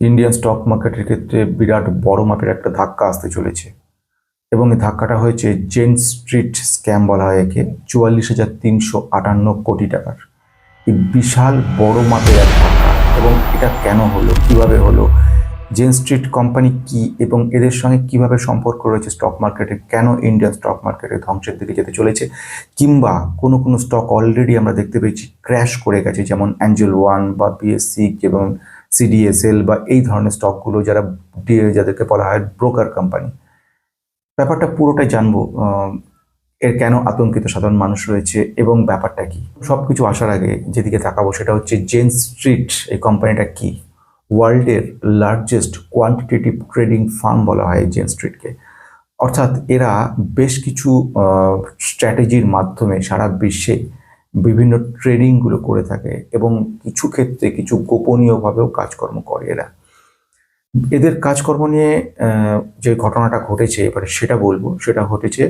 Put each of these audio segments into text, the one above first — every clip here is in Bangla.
ইন্ডিয়ান স্টক মার্কেটের ক্ষেত্রে বিরাট বড় মাপের একটা ধাক্কা আসতে চলেছে। এবং এই ধাক্কাটা হয়েছে জেন স্ট্রিট স্ক্যাম বলা হয় একে, চুয়াল্লিশ হাজার তিনশো আটান্ন কোটি টাকার। এই বিশাল বড় মাপের এক ধাক্কা। এবং এটা কেন হলো? কীভাবে হলো? জেন স্ট্রিট কোম্পানি কি? এবং এদের সঙ্গে কীভাবে সম্পর্ক রয়েছে স্টক মার্কেটে কেন ইন্ডিয়ান স্টক মার্কেটে ধ্বংসের দিকে যেতে চলেছে? কিংবা কোনো কোনো স্টক অলরেডি আমরা দেখতে পেয়েছি ক্র্যাশ করে গেছে, যেমন অ্যাঞ্জেল ওয়ান বা বিএসসি এবং সিডিএসএল বা এই ধরনের স্টকগুলো যারা যাদেরকে বলা হয় ব্রোকার কোম্পানি ব্যাপারটা পুরোটাই জানব এর কেন আতঙ্কিত সাধারণ মানুষ রয়েছে এবং ব্যাপারটা কি? সব কিছু আসার আগে যেদিকে তাকাবো সেটা হচ্ছে জেন স্ট্রিট এই কোম্পানিটা কি? ওয়ার্ল্ডের লার্জেস্ট কোয়ান্টিটেটিভ ট্রেডিং ফার্ম বলা হয় জেন স্ট্রিটকে অর্থাৎ এরা বেশ কিছু স্ট্র্যাটেজির মাধ্যমে সারা বিশ্বে বিভিন্ন ট্রেডিংগুলো করে থাকে এবং কিছু ক্ষেত্রে কিছু গোপনীয়ভাবেও কাজকর্ম করে এরা। এদের কাজকর্ম নিয়ে যে ঘটনাটা ঘটেছে, এবারে সেটা বলব। সেটা ঘটেছে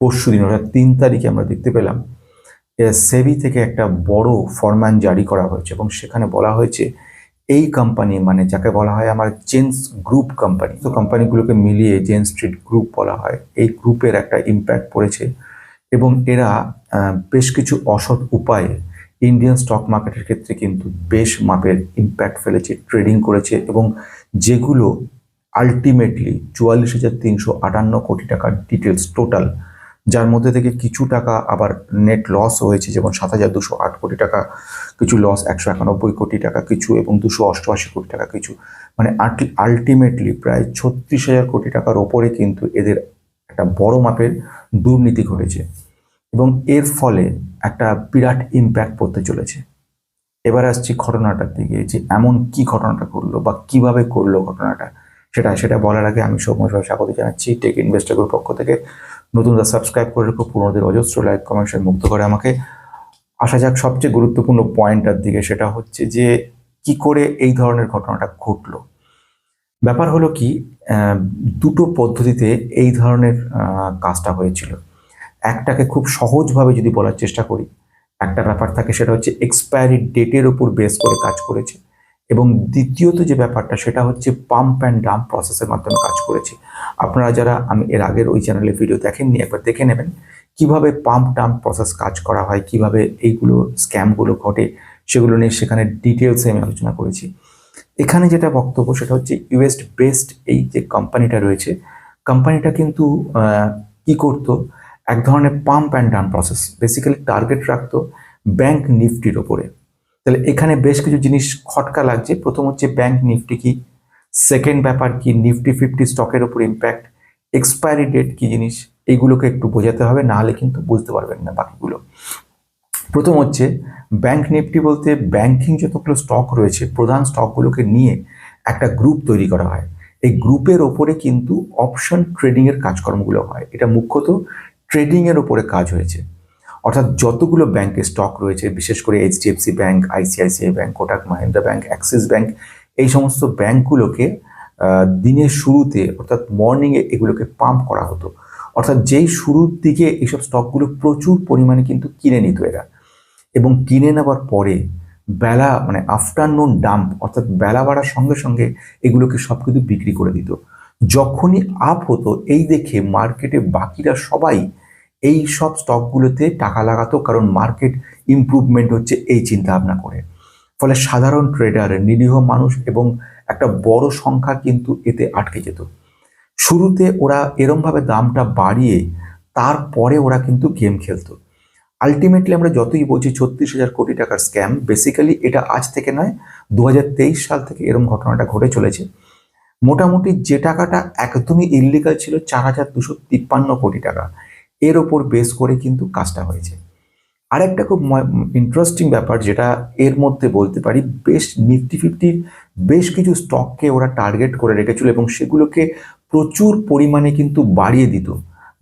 পরশু দিন, অর্থাৎ তিন তারিখে আমরা দেখতে পেলাম সেবি থেকে একটা বড় ফরম্যান জারি করা হয়েছে এবং সেখানে বলা হয়েছে, এই কোম্পানি মানে যাকে বলা হয় আমার জেন্স গ্রুপ কোম্পানি তো কোম্পানিগুলোকে মিলিয়ে জেন স্ট্রিট গ্রুপ বলা হয়। এই গ্রুপের একটা ইম্প্যাক্ট পড়েছে। এবং এরা বেশ কিছু অসৎ উপায়ে ইন্ডিয়ান স্টক মার্কেটের ক্ষেত্রে কিন্তু বেশ মাপের ইম্প্যাক্ট ফেলেছে ট্রেডিং করেছে এবং যেগুলো আলটিমেটলি চুয়াল্লিশ হাজার তিনশো আটান্ন কোটি টাকার ডিটেলস টোটাল যার মধ্যে থেকে কিছু টাকা আবার নেট লস হয়েছে, যেমন সাত হাজার দুশো আট কোটি টাকা, কিছু লস একশো একানব্বই কোটি টাকা কিছু এবং দুশো অষ্টআশি কোটি টাকা কিছু। মানে আলটিমেটলি প্রায় ছত্রিশ হাজার কোটি টাকার ওপরে কিন্তু এদের একটা বড় মাপের দুর্নীতি ঘটেছে এবং এর ফলে একটা বিরাট ইম্প্যাক্ট পড়তে চলেছে। এবার আসছি ঘটনাটার দিকে যে এমন কি ঘটনাটা করল বা কীভাবে করল ঘটনাটা, সেটা সেটা বলার আগে আমি সৌম্য ভাই স্বাগত জানাচ্ছি টেক ইনভেস্টার গ্রুপ পক্ষ থেকে। নতুনরা সাবস্ক্রাইব করে রেখো পুরোনোদের অজস্র লাইক কমেন্টসে মুগ্ধ করে আমাকে। আসা যাক সবচেয়ে গুরুত্বপূর্ণ পয়েন্টটার দিকে, সেটা হচ্ছে যে কি করে এই ধরনের ঘটনাটা ঘটলো? ব্যাপার হলো কি দুটো পদ্ধতিতে এই ধরনের কাজটা হয়েছিল। একটাকে খুব সহজভাবে যদি বলার চেষ্টা করি, একটা ব্যাপার থাকে সেটা হচ্ছে এক্সপায়ারি ডেটের উপর বেস করে কাজ করেছে এবং দ্বিতীয়ত যে ব্যাপারটা সেটা হচ্ছে পাম্প অ্যান্ড ডাম্প প্রসেসের মাধ্যমে কাজ করেছে। আপনারা যারা, আমি এর আগের ওই চ্যানেলে ভিডিও দেখেননি, একবার দেখে নেবেন কীভাবে পাম্প ডাম্প প্রসেস কাজ করা হয়, কীভাবে এইগুলো স্ক্যামগুলো ঘটে, সেগুলো নিয়ে সেখানে ডিটেলসে আমি আলোচনা করেছি। এখানে যেটা বক্তব্য সেটা হচ্ছে ইউএস বেসড এই যে কোম্পানিটা রয়েছে কোম্পানিটা কিন্তু কি করতো? এক ধরনের pump and dump process basically target রাখতো ব্যাংক নিফটির ওপরে। তাহলে এখানে বেশ কিছু জিনিস খটকা লাগছে। প্রথম হচ্ছে ব্যাংক নিফটি কি? সেকেন্ড ব্যাপার কি? নিফটি ফিফটি স্টকের ওপর ইম্প্যাক্ট এক্সপায়ারি ডেট কি জিনিস? এইগুলোকে একটু বোঝাতে হবে, না হলে কিন্তু বুঝতে পারবেন না বাকিগুলো। প্রথম হচ্ছে ব্যাংক নিফটি বলতে ব্যাংকিং যতগুলো স্টক রয়েছে, প্রধান স্টকগুলোকে নিয়ে একটা গ্রুপ তৈরি করা হয়। এই গ্রুপের ওপরে কিন্তু অপশন ট্রেডিংয়ের কাজকর্মগুলো হয়। এটা মুখ্যত ট্রেডিংয়ের ওপরে কাজ হয়েছে। অর্থাৎ যতগুলো ব্যাংকের স্টক রয়েছে, বিশেষ করে HDFC bank ICICI bank Kotak Mahindra bank Axis bank এই সমস্ত ব্যাংকগুলোকে দিনের শুরুতে অর্থাৎ মর্নিংয়ে এগুলোকে পাম্প করা হতো। অর্থাৎ যেই শুরুর দিকে এইসব স্টকগুলো প্রচুর পরিমাণে কিন্তু কিনে নিত এরা। এবং কিনে নেওয়ার পরে বেলা মানে আফটারনুন ডাম্প অর্থাৎ বেলা বাড়ার সঙ্গে সঙ্গে এগুলোকে সব কিছু বিক্রি করে দিত। যখনই আপ হতো, এই দেখে মার্কেটে বাকিরা সবাই এই সব স্টকগুলোতে টাকা লাগাতো, কারণ মার্কেট ইমপ্রুভমেন্ট হচ্ছে এই চিন্তা ভাবনা করে। ফলে সাধারণ ট্রেডার নিরীহ মানুষ এবং একটা বড় সংখ্যা কিন্তু এতে আটকে যেত। শুরুতে ওরা এরমভাবে দামটা বাড়িয়ে তারপরে ওরা কিন্তু গেম খেলতো। আলটিমেটলি আমরা যতই বলছি ছত্রিশ হাজার কোটি টাকার স্ক্যাম বেসিক্যালি এটা আজ থেকে নয় দু সাল থেকে এরম ঘটনাটা ঘটে চলেছে। মোটামুটি যে টাকাটা একদমই ইল্লিগাল ছিল চার হাজার দুশো তিপ্পান্ন কোটি টাকা। এর ওপর বেস করে কিন্তু কাজটা হয়েছে। আরেকটা খুব ইন্টারেস্টিং ব্যাপার যেটা এর মধ্যে বলতে পারি, বেশ নিফটি ফিফটির বেশ কিছু স্টককে ওরা টার্গেট করে রেখেছিল এবং সেগুলোকে প্রচুর পরিমাণে কিন্তু বাড়িয়ে দিত।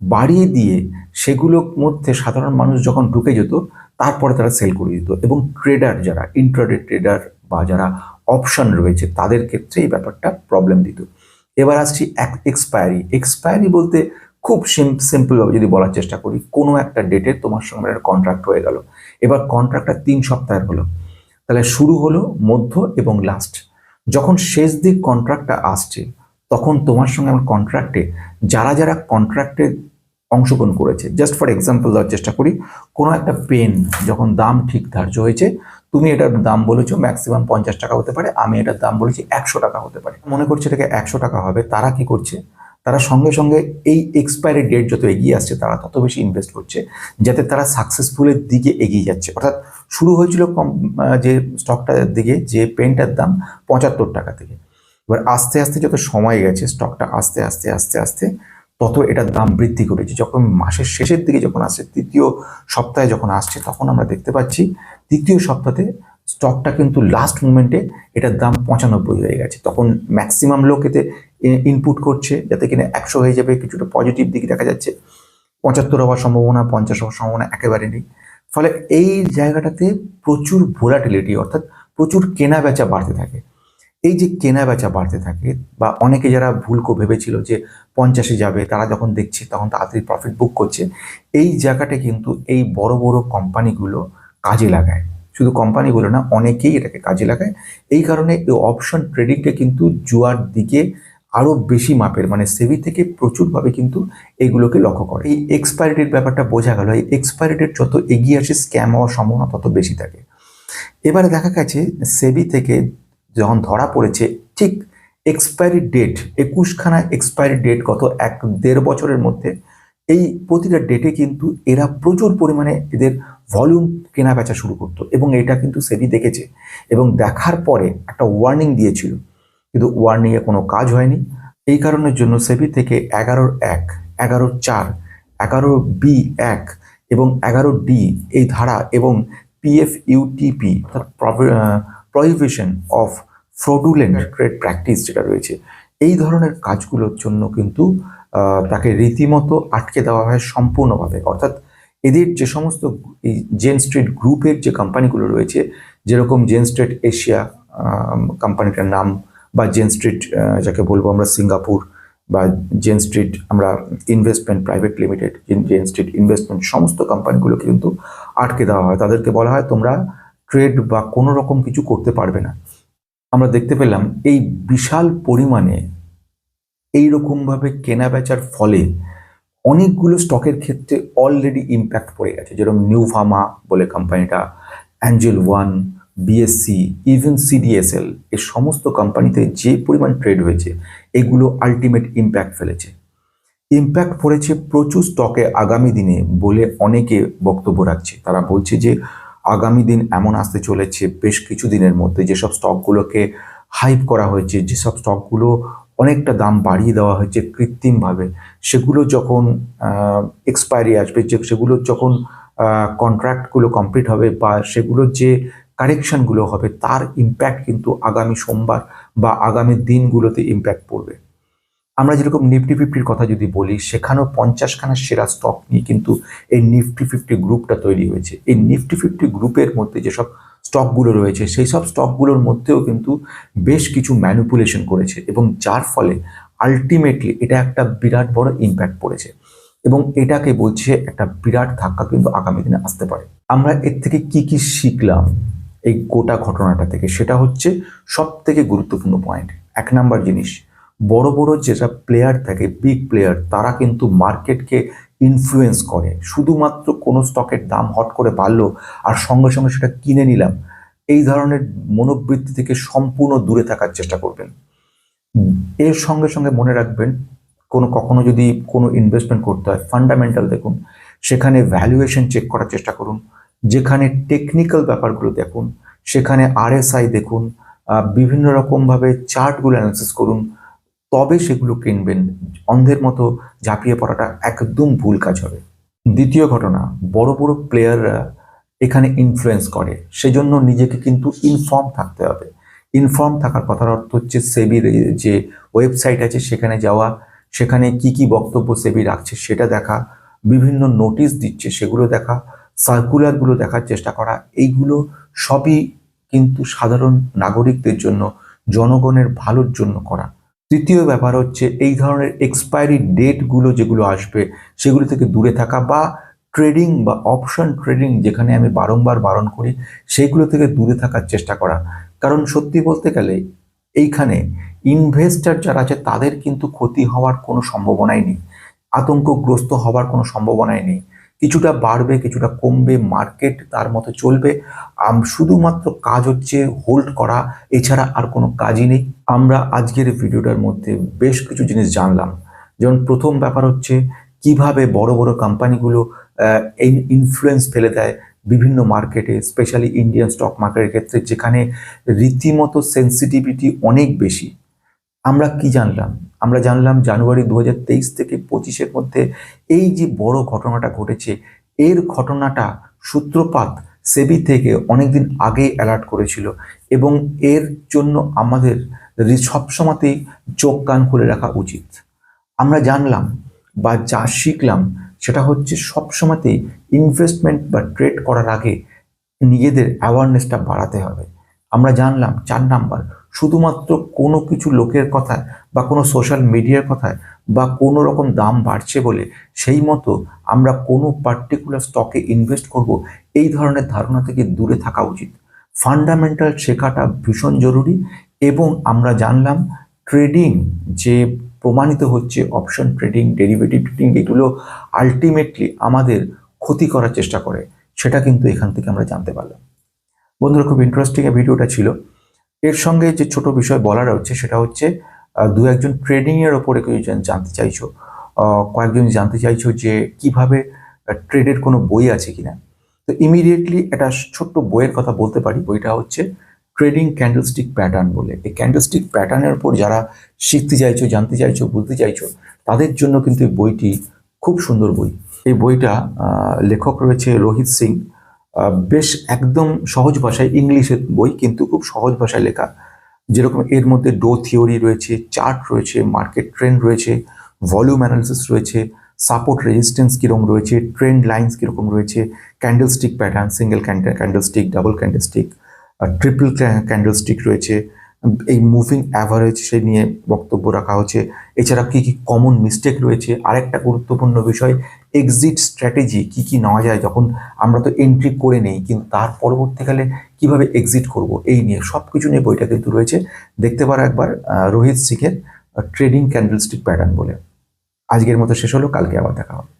বাড়িয়ে দিয়ে সেগুলোর মধ্যে সাধারণ মানুষ যখন ঢুকে যেত, তারপরে তারা সেল করে দিত। এবং ট্রেডার যারা ইন্ট্রাডে ট্রেডার বা যারা অপশন রয়েছে, তাদের ক্ষেত্রে এই ব্যাপারটা প্রবলেম দিত। এবার আসছি এক এক্সপায়ারি এক্সপায়ারি বলতে খুব সিম্পলভাবে যদি বলার চেষ্টা করি, কোনো একটা ডেটে তোমার সঙ্গে একটা কন্ট্রাক্ট হয়ে গেল। এবার কন্ট্রাক্টটা তিন সপ্তাহের হলো। তাহলে শুরু হলো, মধ্য এবং লাস্ট যখন শেষ দিক কন্ট্রাক্টটা আসছে, তখন তোমার সঙ্গে আমার কন্ট্রাক্টে যারা যারা কন্ট্রাক্টে অংশগ্রহণ করেছে। জাস্ট ফর এক্সাম্পল দেওয়ার চেষ্টা করি, কোনো একটা পেন যখন দাম ঠিক ধার্য হয়েছে, তুমি এটার দাম বলেছ ম্যাক্সিমাম পঞ্চাশ টাকা হতে পারে, আমি এটার দাম বলেছি একশো টাকা হতে পারে। মনে করছে এটাকে একশো টাকা হবে, তারা কি করছে? তারা সঙ্গে সঙ্গে এই এক্সপায়ারি ডেট যত এগিয়ে আসছে, তারা তত বেশি ইনভেস্ট করছে, যাতে তারা সাকসেসফুলের দিকে এগিয়ে যাচ্ছে। অর্থাৎ শুরু হয়েছিল কম যে স্টকটার দিকে, যে পেনটার দাম পঁচাত্তর টাকা থেকে। এবার আস্তে আস্তে যত সময় গেছে স্টকটা আস্তে আস্তে আস্তে আস্তে তত এটার দাম বৃদ্ধি করেছে। যখন মাসের শেষের দিকে যখন আসছে তৃতীয় সপ্তাহে যখন আসছে, তখন আমরা দেখতে পাচ্ছি তৃতীয় সপ্তাহে স্টকটা কিন্তু লাস্ট মুমেন্টে এটার দাম পঁচানব্বই হয়ে গেছে। তখন ম্যাক্সিমাম লোক এতে ইনপুট করছে, যাতে কিনা একশো হয়ে যাবে, কিছুটা পজিটিভ দিক দেখা যাচ্ছে। পঁচাত্তর হওয়ার সম্ভাবনা, পঞ্চাশ হওয়ার সম্ভাবনা একেবারে নেই। ফলে এই জায়গাটাতে প্রচুর ভোলাটিলিটি অর্থাৎ প্রচুর কেনা বেচা বাড়তে থাকে। এই যে কেনা বেচা বাড়তে থাকে বা অনেকে যারা ভুল ভেবেছিল যে পঞ্চাশে যাবে, তারা যখন দেখছে তখন তাড়াতাড়ি প্রফিট বুক করছে, এই জায়গাটা কিন্তু এই বড় বড় কোম্পানিগুলো কাজে লাগায়। শুধু কোম্পানিগুলো না, অনেকেই এটাকে কাজে লাগায়। এই কারণে এই অপশন ট্রেডিংটা কিন্তু জুয়ার দিকে আরও বেশি মাপের মানে সেবি থেকে প্রচুরভাবে কিন্তু এইগুলোকে লক্ষ্য করে। এই এক্সপায়ারি ডেট ব্যাপারটা বোঝা গেল, এই এক্সপায়ারি ডেট যত এগিয়ে আসে স্ক্যাম হওয়ার সম্ভাবনা তত বেশি থাকে। এবারে দেখা গেছে সেবি থেকে যখন ধরা পড়েছে, ঠিক এক্সপায়ারি ডেট একুশখানা এক্সপায়ারি ডেট গত এক দেড় বছরের মধ্যে, এই প্রতিটা ডেটে কিন্তু এরা প্রচুর পরিমাণে এদের ভলিউম কেনা বেচা শুরু করতো এবং এটা কিন্তু সেবি দেখেছে এবং দেখার পরে একটা ওয়ার্নিং দিয়েছিল। কিন্তু ওয়ার্নিংয়ে কোনো কাজ হয়নি। এই কারণের জন্য সেবি থেকে এগারোর এক, এগারোর চার এগারো বি এক এবং এগারো ডি এই ধারা এবং পিএফ ইউটিপি অর্থাৎ prohibition of fraudulent trade practice যেটা রয়েছে এই ধরনের কাজগুলোর জন্য কিন্তু তাকে রীতিমতো আটকে দেওয়া হয় সম্পূর্ণভাবে। অর্থাৎ এদের যে সমস্ত এই জেন স্ট্রিট গ্রুপের যে কোম্পানিগুলো রয়েছে যেরকম জেন স্ট্রিট এশিয়া কোম্পানিটার নাম বা জেন স্ট্রিট যাকে বলব আমরা সিঙ্গাপুর বা জেন স্ট্রিট আমরা investment private limited Jane street investment সমস্ত কোম্পানিগুলোকে কিন্তু আটকে দেওয়া হয়। তাদেরকে বলা হয় তোমরা ট্রেড বা কোনো রকম কিছু করতে পারবে না। আমরা দেখতে পেলাম এই বিশাল পরিমাণে এই রকমভাবে কেনা বেচার ফলে অনেকগুলো স্টকের ক্ষেত্রে অলরেডি ইম্প্যাক্ট পড়ে গেছে। যেরকম নিউ ফার্মা বলে কোম্পানিটা Angel One BSC even CDSL এই সমস্ত কোম্পানিতে যে পরিমাণ ট্রেড হয়েছে, এগুলো আলটিমেট ইম্প্যাক্ট ফেলেছে। ইম্প্যাক্ট পড়েছে প্রচুর স্টকে আগামী দিনে বলে অনেকে বক্তব্য রাখছে। তারা বলছে যে আগামী দিন এমন আসতে চলেছে, বেশ কিছু দিনের মধ্যে যেসব স্টকগুলোকে হাইপ করা হয়েছে, যেসব স্টকগুলো অনেকটা দাম বাড়িয়ে দেওয়া হয়েছে কৃত্রিমভাবে, সেগুলো যখন এক্সপায়ারি আসবে, যে সেগুলো যখন কন্ট্রাক্টগুলো কমপ্লিট হবে বা সেগুলোর যে কারেকশনগুলো হবে, তার ইম্প্যাক্ট কিন্তু আগামী সোমবার বা আগামী দিনগুলোতে ইম্প্যাক্ট পড়বে। আমরা যেরকম নিফটি ফিফটির কথা যদি বলি, সেখানেও পঞ্চাশখানা সেরা স্টক নিয়ে কিন্তু এই নিফটি ফিফটি গ্রুপটা তৈরি হয়েছে। এই নিফটি ফিফটি গ্রুপের মধ্যে যেসব স্টকগুলো রয়েছে সেই সব স্টকগুলোর মধ্যেও কিন্তু বেশ কিছু ম্যানিপুলেশন করেছে এবং যার ফলে আলটিমেটলি এটা একটা বিরাট বড় ইম্প্যাক্ট পড়েছে এবং এটাকে বলছে একটা বিরাট ধাক্কা কিন্তু আগামী দিনে আসতে পারে। আমরা এর থেকে কি কি শিখলাম এই গোটা ঘটনাটা থেকে? সেটা হচ্ছে সব থেকে গুরুত্বপূর্ণ পয়েন্ট এক নাম্বার জিনিস বড় বড় যেসব প্লেয়ার থাকে বিগ প্লেয়ার তারা কিন্তু মার্কেটকে ইনফ্লুয়েন্স করে। শুধুমাত্র কোনো স্টকের দাম হট করে বাড়লো আর সঙ্গে সঙ্গে সেটা কিনে নিলাম, এই ধরনের মনোবৃত্তি থেকে সম্পূর্ণ দূরে থাকার চেষ্টা করবেন। এর সঙ্গে সঙ্গে মনে রাখবেন, কোনো, কখনো যদি কোনো ইনভেস্টমেন্ট করতে হয় ফান্ডামেন্টাল দেখুন, সেখানে ভ্যালুয়েশন চেক করার চেষ্টা করুন, যেখানে টেকনিক্যাল ব্যাপারগুলো দেখুন, সেখানে আরএসআই দেখুন বিভিন্ন রকমভাবে চার্টগুলো অ্যানালিসিস করুন তবে সেগুলো কিনবেন। অন্ধের মতো ঝাঁপিয়ে পড়াটা একদম ভুল কাজ হবে। দ্বিতীয় ঘটনা, বড় বড় প্লেয়াররা এখানে ইনফ্লুয়েন্স করে। সেজন্য নিজেকে কিন্তু ইনফর্ম থাকতে হবে। ইনফর্ম থাকার কথার অর্থ হচ্ছে সেবির যে ওয়েবসাইট আছে, সেখানে যাওয়া, সেখানে কি কি বক্তব্য সেবি রাখছে সেটা দেখা, বিভিন্ন নোটিশ দিচ্ছে সেগুলো দেখা সার্কুলারগুলো দেখার চেষ্টা করা, এইগুলো সবই কিন্তু সাধারণ নাগরিকদের জন্য, জনগণের ভালোর জন্য করা। তৃতীয় ব্যাপার হচ্ছে এই ধরনের এক্সপায়ারি ডেটগুলো যেগুলো আসবে, সেগুলো থেকে দূরে থাকা বা ট্রেডিং বা অপশন ট্রেডিং যেখানে আমি বারংবার বারণ করি সেইগুলো থেকে দূরে থাকার চেষ্টা করা। কারণ সত্যি বলতে গেলে এইখানে ইনভেস্টার যারা আছে তাদের কিন্তু ক্ষতি হওয়ার কোনো সম্ভাবনাই নেই। আতঙ্কগ্রস্ত হওয়ার কোনো সম্ভাবনাই নেই। কিছুটা বাড়বে, কিছুটা কমবে মার্কেট তার মতো চলবে। শুধুমাত্র কাজ হচ্ছে হোল্ড করা, এছাড়া আর কোনো কাজই নেই। আমরা আজকের ভিডিওটার মধ্যে বেশ কিছু জিনিস জানলাম। যেমন প্রথম ব্যাপার হচ্ছে, কীভাবে বড় বড় কোম্পানিগুলো এই ইনফ্লুয়েন্স ফেলে দেয় বিভিন্ন মার্কেটে স্পেশালি ইন্ডিয়ান স্টক মার্কেটের ক্ষেত্রে, যেখানে রীতিমতো সেন্সিটিভিটি অনেক বেশি। আমরা কি জানলাম? আমরা জানলাম জানুয়ারি দু হাজার তেইশ থেকে পঁচিশের মধ্যে এই যে বড় ঘটনাটা ঘটেছে, এর ঘটনাটা সূত্রপাত সেবি থেকে অনেকদিন আগে অ্যালার্ট করেছিল এবং এর জন্য আমাদের সবসময়তেই চোখ কান খুলে রাখা উচিত। আমরা জানলাম বা যা শিখলাম সেটা হচ্ছে সবসময়তেই ইনভেস্টমেন্ট বা ট্রেড করার আগে নিজেদের অ্যাওয়ারনেসটা বাড়াতে হবে। আমরা জানলাম চার নাম্বার, শুধুমাত্র কোনো কিছু লোকের কথায় বা কোনো সোশ্যাল মিডিয়ার কথায় বা কোনো রকম দাম বাড়ছে বলে সেই মতো আমরা কোনো পার্টিকুলার স্টকে ইনভেস্ট করব, এই ধরনের ধারণা থেকে দূরে থাকা উচিত। ফান্ডামেন্টাল শেখাটা ভীষণ জরুরি এবং আমরা জানলাম ট্রেডিং যে প্রমাণিত হচ্ছে অপশন ট্রেডিং ডেরিভেটিভ ট্রেডিং এগুলো আলটিমেটলি আমাদের ক্ষতি করার চেষ্টা করে, সেটা কিন্তু এখান থেকে আমরা জানতে পারলাম। বন্ধুরা, খুব ইন্টারেস্টিং ভিডিওটা ছিল। এর সঙ্গে যে ছোট বিষয় বলার হচ্ছে সেটা হচ্ছে দু একজন ট্রেডিংয়ের ওপরে কিছু জন জানতে চাইছো কয়েকজন জানতে চাইছো যে কীভাবে ট্রেডের কোনো বই আছে কিনা, তো ইমিডিয়েটলি একটা ছোট্ট বইয়ের কথা বলতে পারি। বইটা হচ্ছে ট্রেডিং ক্যান্ডেলস্টিক প্যাটার্ন বলে। এই ক্যান্ডেলস্টিক প্যাটার্নের উপর যারা শিখতে চাইছো, জানতে চাইছো, বুঝতে চাইছো, তাদের জন্য কিন্তু এই বইটি খুব সুন্দর বই। এই বইটা লেখক রয়েছে রোহিত সিং। বেশ একদম সহজ ভাষায় ইংলিশের বই, কিন্তু খুব সহজ ভাষায় লেখা। যেরকম এর মধ্যে ডো থিওরি রয়েছে, চার্ট রয়েছে, মার্কেট ট্রেন্ড রয়েছে, ভলিউম অ্যানালিসিস রয়েছে, সাপোর্ট রেজিস্ট্যান্স কীরকম রয়েছে, ট্রেন্ড লাইন্স কীরকম রয়েছে, candlestick pattern, single candlestick, double candlestick triple candlestick রয়েছে, এই মুভিং অ্যাভারেজ সে নিয়ে বক্তব্য রাখা হচ্ছে। এছাড়া কি কি কমন মিস্টেক রয়েছে? আরেকটা গুরুত্বপূর্ণ বিষয় এক্সিট স্ট্র্যাটেজি কি কি নেওয়া যায় যখন আমরা তো এন্ট্রি করে নেই, কিন্তু তার পরবর্তীকালে কীভাবে এক্সিট করব, এই নিয়ে সব কিছু নিয়ে বইটা কিন্তু রয়েছে। দেখতে পারো একবার রোহিত সিংয়ের ট্রেডিং ক্যান্ডেলস্টিক প্যাটার্ন বলে। আজকের মতো শেষ হলো, কালকে আবার দেখা হবে।